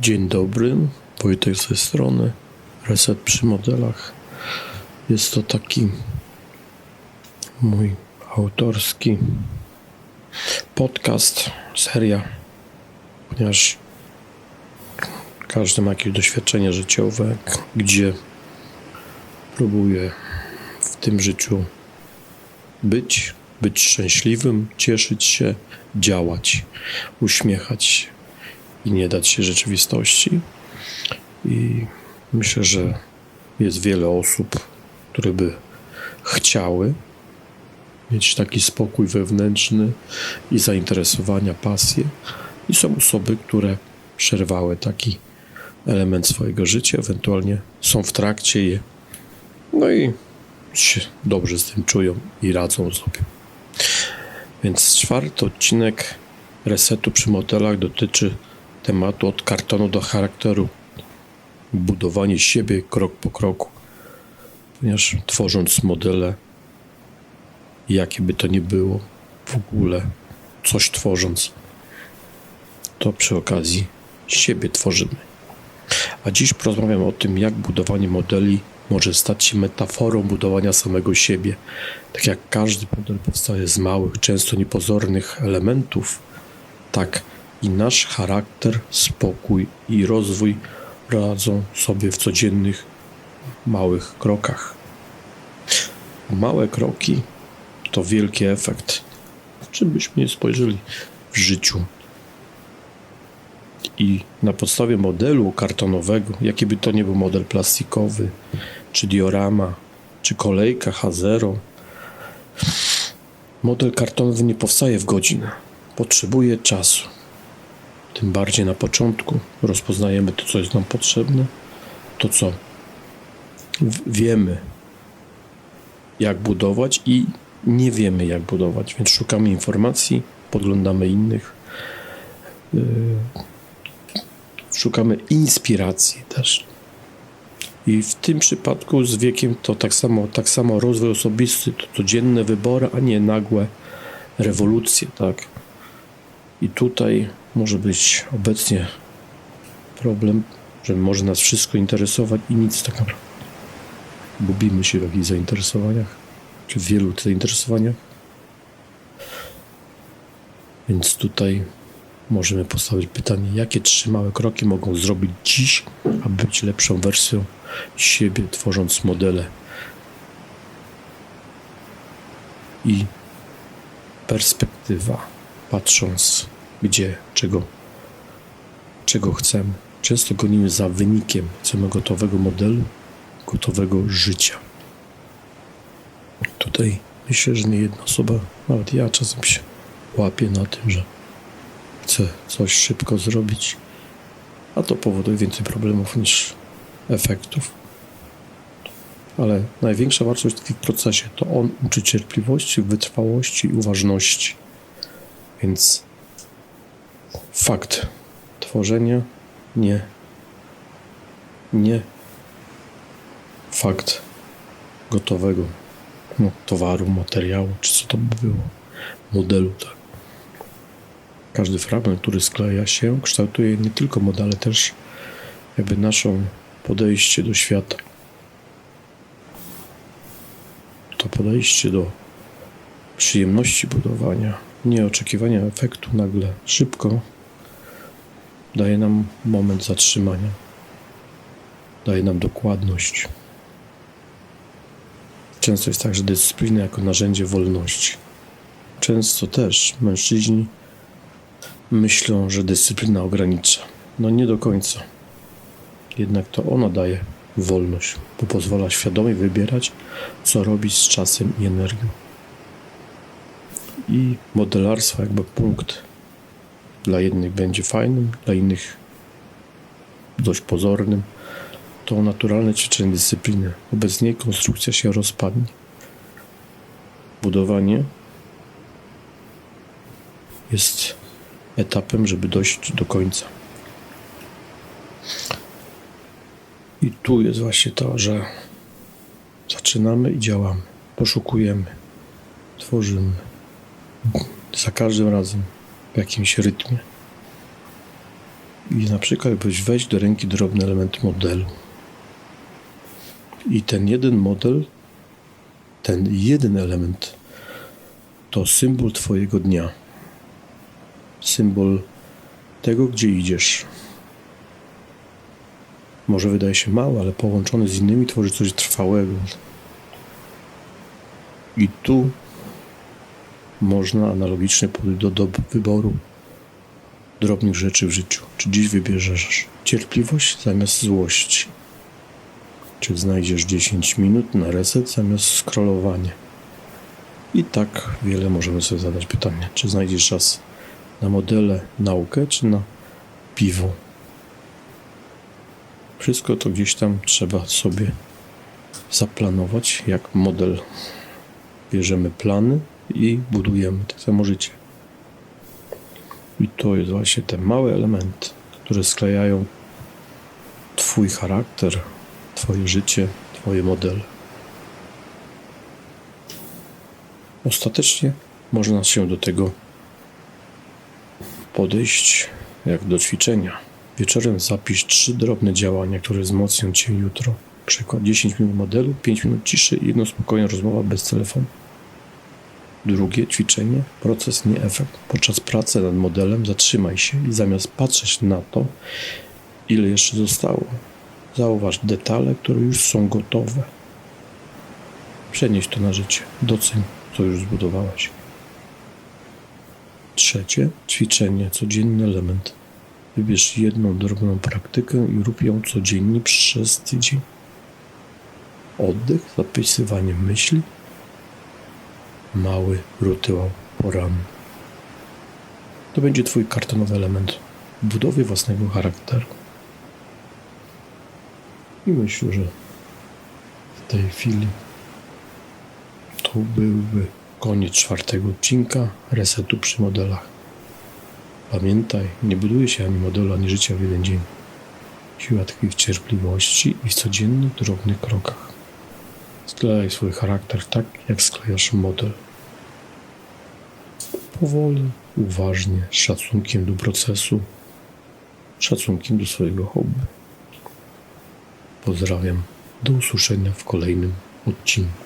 Dzień dobry, Wojtek ze strony Reset przy modelach. Jest to taki mój autorski podcast, seria, ponieważ każdy ma jakieś doświadczenie życiowe, gdzie próbuje w tym życiu być, być szczęśliwym, cieszyć się, działać, uśmiechać się i nie dać się rzeczywistości. I myślę, że jest wiele osób, które by chciały mieć taki spokój wewnętrzny i zainteresowania, pasję. I są osoby, które przerwały taki element swojego życia, ewentualnie są w trakcie je. No i się dobrze z tym czują i radzą sobie. Więc czwarty odcinek resetu przy modelach dotyczy tematu od kartonu do charakteru. Budowanie siebie krok po kroku. Ponieważ tworząc modele, jakie by to nie było, w ogóle coś tworząc, to przy okazji siebie tworzymy. A dziś porozmawiam o tym, jak budowanie modeli może stać się metaforą budowania samego siebie. Tak jak każdy model powstaje z małych, często niepozornych elementów, tak i nasz charakter, spokój i rozwój radzą sobie w codziennych małych krokach. Małe kroki to wielki efekt. Czym byśmy nie spojrzeli w życiu. I na podstawie modelu kartonowego, jaki by to nie był model plastikowy, czy diorama, czy kolejka H0, model kartonowy nie powstaje w godzinę. Potrzebuje czasu. Tym bardziej na początku rozpoznajemy to, co jest nam potrzebne, to, co wiemy, jak budować i nie wiemy, jak budować, więc szukamy informacji, podglądamy innych, yy, szukamy inspiracji też. I w tym przypadku z wiekiem to tak samo, tak samo rozwój osobisty, to codzienne wybory, a nie nagłe rewolucje, tak. I tutaj może być obecnie problem, że może nas wszystko interesować i nic tak naprawdę. Gubimy się w jakichś zainteresowaniach, czy w wielu zainteresowaniach. Więc tutaj możemy postawić pytanie, jakie trzy małe kroki mogą zrobić dziś, aby być lepszą wersją siebie, tworząc modele i perspektywa, patrząc gdzie, czego, czego chcemy. Często gonimy za wynikiem, chcemy gotowego modelu, gotowego życia. Tutaj myślę, że nie jedna osoba, nawet ja czasem się łapię na tym, że chcę coś szybko zrobić, a to powoduje więcej problemów niż efektów. Ale największa wartość tkwi w procesie. To on uczy cierpliwości, wytrwałości i uważności. Więc fakt. Tworzenia nie. Nie. Fakt gotowego. No, towaru, materiału, czy co to by było, modelu, tak. Każdy fragment, który skleja się, kształtuje nie tylko model, ale też jakby naszą podejście do świata. To podejście do przyjemności budowania, nie oczekiwania efektu nagle, szybko, daje nam moment zatrzymania, daje nam dokładność. Często jest tak, że dyscyplina jako narzędzie wolności. Często też mężczyźni myślą, że dyscyplina ogranicza. No nie do końca. Jednak to ona daje wolność, bo pozwala świadomie wybierać, co robić z czasem i energią. I modelarstwo jakby punkt dla jednych będzie fajnym, dla innych dość pozornym. To naturalne ćwiczenie dyscypliny. Wobec niej konstrukcja się rozpadnie. Budowanie jest etapem, żeby dojść do końca. I tu jest właśnie to, że zaczynamy i działamy, poszukujemy, tworzymy. Za każdym razem w jakimś rytmie. I na przykład byś weź do ręki drobny element modelu. I ten jeden model, ten jeden element to symbol Twojego dnia. Symbol tego, gdzie idziesz. Może wydaje się mały, ale połączony z innymi tworzy coś trwałego. I tu można analogicznie podejść do, do wyboru drobnych rzeczy w życiu. Czy dziś wybierzesz cierpliwość zamiast złości? Czy znajdziesz 10 minut na reset zamiast scrollowania? I tak wiele możemy sobie zadać pytania. Czy znajdziesz czas na modele, naukę, czy na piwo? Wszystko to gdzieś tam trzeba sobie zaplanować, jak model. Bierzemy plany i budujemy tak samo życie. I to jest właśnie te małe elementy, które sklejają Twój charakter, Twoje życie, Twoje modele. Ostatecznie można się do tego podejść jak do ćwiczenia. Wieczorem zapisz trzy drobne działania, które wzmocnią Cię jutro. Przykład 10 minut modelu, 5 minut ciszy i jedno spokojna rozmowa bez telefonu. Drugie ćwiczenie, proces, nie efekt. Podczas pracy nad modelem zatrzymaj się i zamiast patrzeć na to, ile jeszcze zostało, zauważ detale, które już są gotowe. Przenieś to na życie. Doceń, co już zbudowałeś. Trzecie, ćwiczenie, codzienny element. Wybierz jedną drobną praktykę i rób ją codziennie przez tydzień. Oddech, zapisywanie myśli, mały rytuał poranny. To będzie Twój kartonowy element w budowie własnego charakteru. I myślę, że w tej chwili to byłby koniec czwartego odcinka resetu przy modelach. Pamiętaj, nie buduje się ani modelu, ani życia w jeden dzień. Siła tkwi w cierpliwości i w codziennych, drobnych krokach. Sklejaj swój charakter tak, jak sklejasz model. Powoli, uważnie, z szacunkiem do procesu, szacunkiem do swojego hobby. Pozdrawiam. Do usłyszenia w kolejnym odcinku.